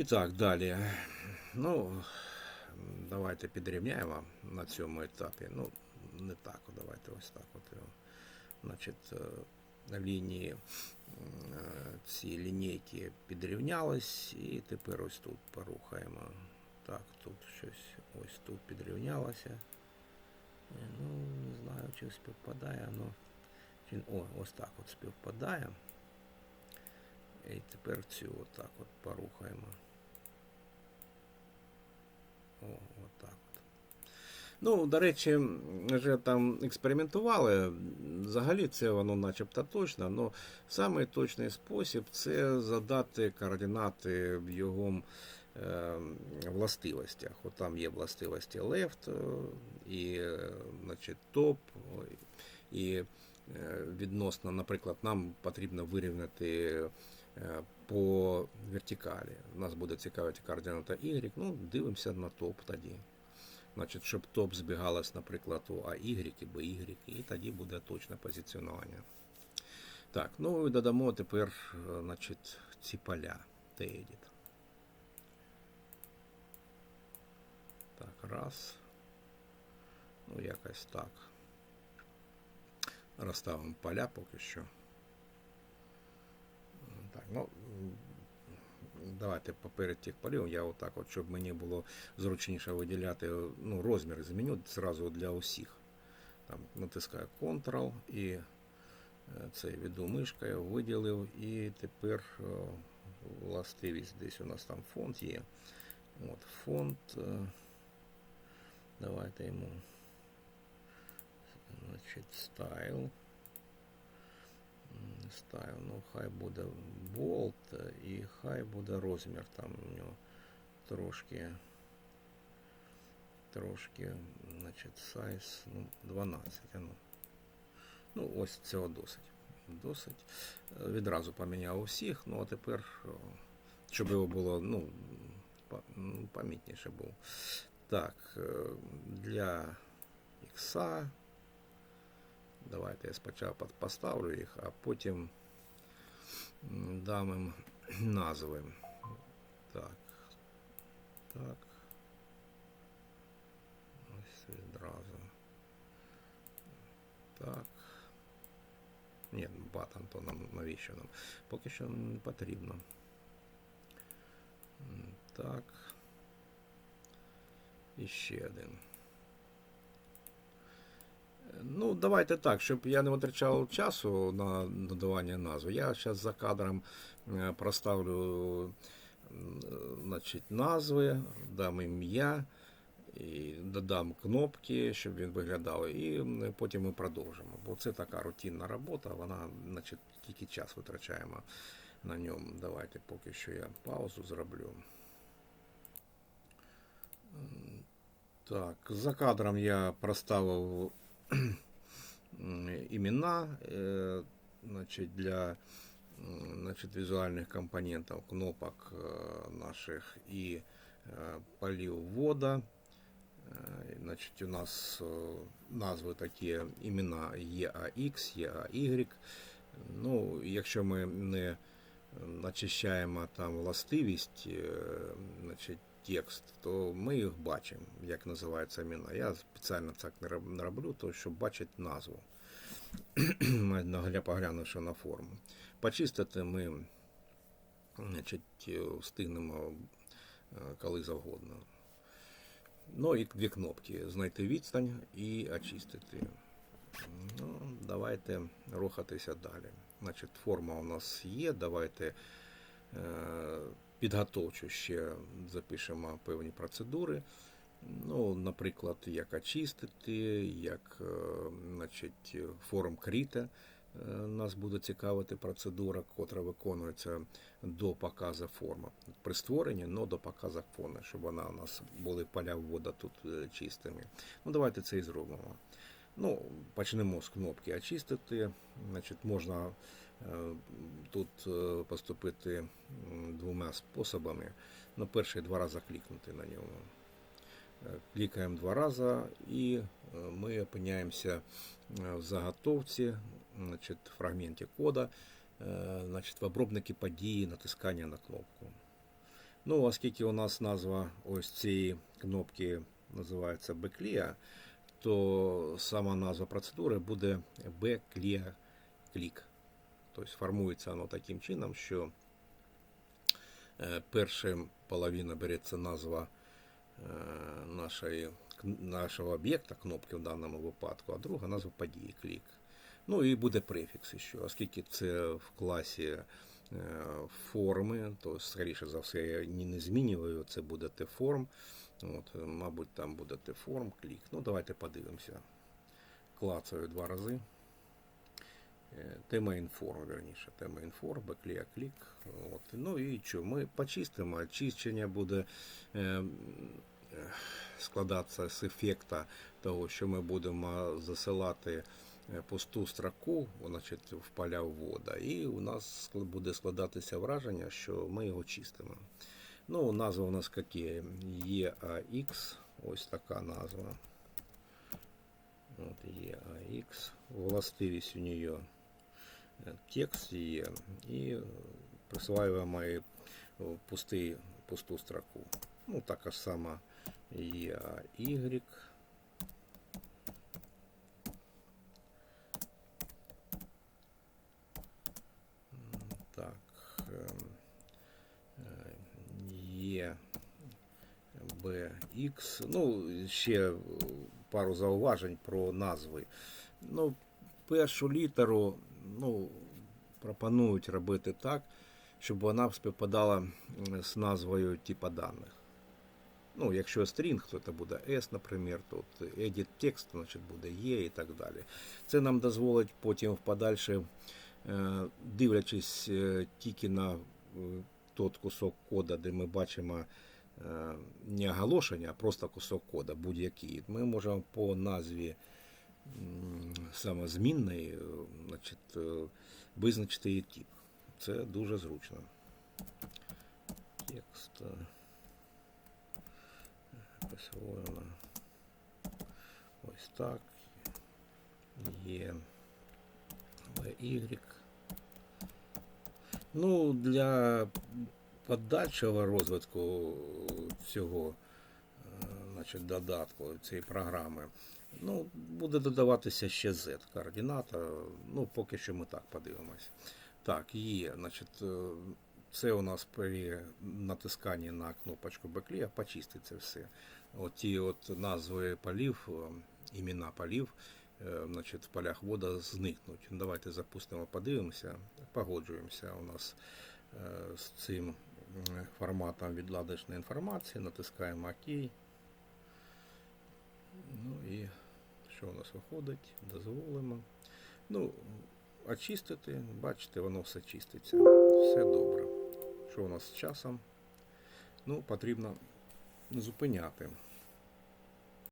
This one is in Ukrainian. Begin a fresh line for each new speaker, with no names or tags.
І так, далі. Ну, давайте підрівняємо на цьому етапі. Ну, не так, давайте ось так. От, його. значить, на лінії ці лінійки підрівнялись, і тепер ось тут порухаємо. Так, тут щось ось тут підрівнялося. Ну, не знаю, чи співпадає, ну. О, ось так от співпадає. І тепер цю отак от порухаємо. О, отак от. Ну, до речі, вже там експериментували. Взагалі це воно начебто точно, але самий точний спосіб це задати координати в його е, властивостях. От там є властивості left е, і значить, ой, і е, відносно, наприклад, нам потрібно вирівняти по вертикалі. Нас буде цікавити координата Y, ну, дивимося на топ тоді. Значить, щоб топ збігалось, наприклад, у AY BY, і тоді буде точне позиціонування. Так, ну і додамо тепер е, значить, ці поля T-Edit. Так, раз. Ну, якось так. Розставимо поля поки що. Так, ну, давайте поперед тих полів, я отак, от, щоб мені було зручніше виділяти ну, розміри, зміню зразу для усіх. Там натискаю Ctrl і е, цей веду мишкою, виділив, і тепер е, властивість десь у нас там фонд є. От фонд. е, Давайте йому значить, стайл. Стайл, ну хай буде болт і хай буде розмір там у нього трошки. Трошки, значить, сайз, ну, 12. а Ну, ну ось цього досить. Досить. Відразу поміняв усіх, ну а тепер, щоб його було, ну, ну, помітніше було. Так, е, для ікса. Давайте я спочатку пос- поставлю їх, а потім м, дам їм назви. Так. Так. Ось відразу. Так. Ні, ну, батон, то нам навіщо нам? Поки що не потрібно. М, Так. І ще один. Ну, давайте так, щоб я не витрачав часу на додавання назви. Я зараз за кадром е, проставлю значить, назви, дам ім'я, і додам кнопки, щоб він виглядав, і потім ми продовжимо. Бо це така рутинна робота, вона значить, тільки час витрачаємо на ньому. Давайте поки що я паузу зроблю. Так, за кадром я проставив імена е, значить, для м, значить, візуальних компонентів кнопок е, наших і е, полів ввода. Значить, у нас назви такі імена EAX, EAY. Ну, якщо ми не начищаємо там властивість, значить, текст, то ми їх бачимо, як називаються імена. Я спеціально так не роблю, то щоб бачити назву, поглянувши на форму. Почистити ми значить, е, встигнемо е, коли завгодно. Ну і дві кнопки знайти відстань і очистити. Ну, давайте рухатися далі. Значить, форма у нас є. Давайте е, підготовчу ще запишемо певні процедури. Ну, наприклад, як очистити, як е, значить, форм кріта. Е, Нас буде цікавити процедура, котра виконується до показу форми. При створенні, але до показу форми, щоб вона у нас були поля ввода тут е, чистими. Ну, давайте це і зробимо. Ну, почнемо з кнопки очистити. Значить, можна тут поступити двома способами. Ну, перший два рази клікнути на нього. Клікаємо два рази і е, ми опиняємося е, в заготовці, значить, в фрагменті кода, е, значить, в обробнику події натискання на кнопку. Ну, оскільки у нас назва ось цієї кнопки називається Baclia, то сама назва процедури буде Baclia Click. Тобто формується воно таким чином, що перша половина береться назва нашої, нашого об'єкта, кнопки в даному випадку, а друга назва події клік. Ну і буде префікс ще, оскільки це в класі е, форми, то скоріше за все я не змінюю, це буде T-форм. От, е, мабуть, там буде T-форм, клік. Ну, давайте подивимося. Клацаю два рази. Е, Тема інформ, верніше, тема інформ, беклія клік. От. Ну і що, ми почистимо. Очищення буде е, е, складатися з ефекта того, що ми будемо засилати е, пусту строку значить, в поля ввода, і у нас буде складатися враження, що ми його чистимо. Ну, назва у нас які? EAX, ось така назва. От EAX. Властивість у нее е, текст є і присваюємо пустий, пусту строку. Ну, така ж сама EAY. М, Так. ем, е, Є BX. Ну, ще пару зауважень про назви. Ну, першу літеру ну, пропонують робити так, щоб вона співпадала з назвою типа даних. Ну, якщо стрінг, то це буде S, наприклад, тут edit text, значить буде E і так далі. Це нам дозволить потім в подальше, е, дивлячись е, тільки на е, тот кусок кода, де ми бачимо не оголошення, а просто кусок кода будь-який. Ми можемо по назві м, саме змінної е, значить, визначити її тип. Це дуже зручно. Текст. Присвоєно. Ось так. Є Y. Ну, для подальшого розвитку цього е, значить, додатку цієї програми, ну, буде додаватися ще Z координата. Ну, поки що ми так подивимось. Так, є. Значить, е, це у нас при натисканні на кнопочку Беклія почиститься все. От от назви полів, імена полів, е, значить, в полях вода зникнуть. Давайте запустимо, подивимося, погоджуємося у нас з цим форматом відладочної інформації, натискаємо ОК. Ну і що у нас виходить? Дозволимо. Ну, очистити, бачите, воно все чиститься. Все добре. Що у нас з часом? Ну, потрібно зупиняти.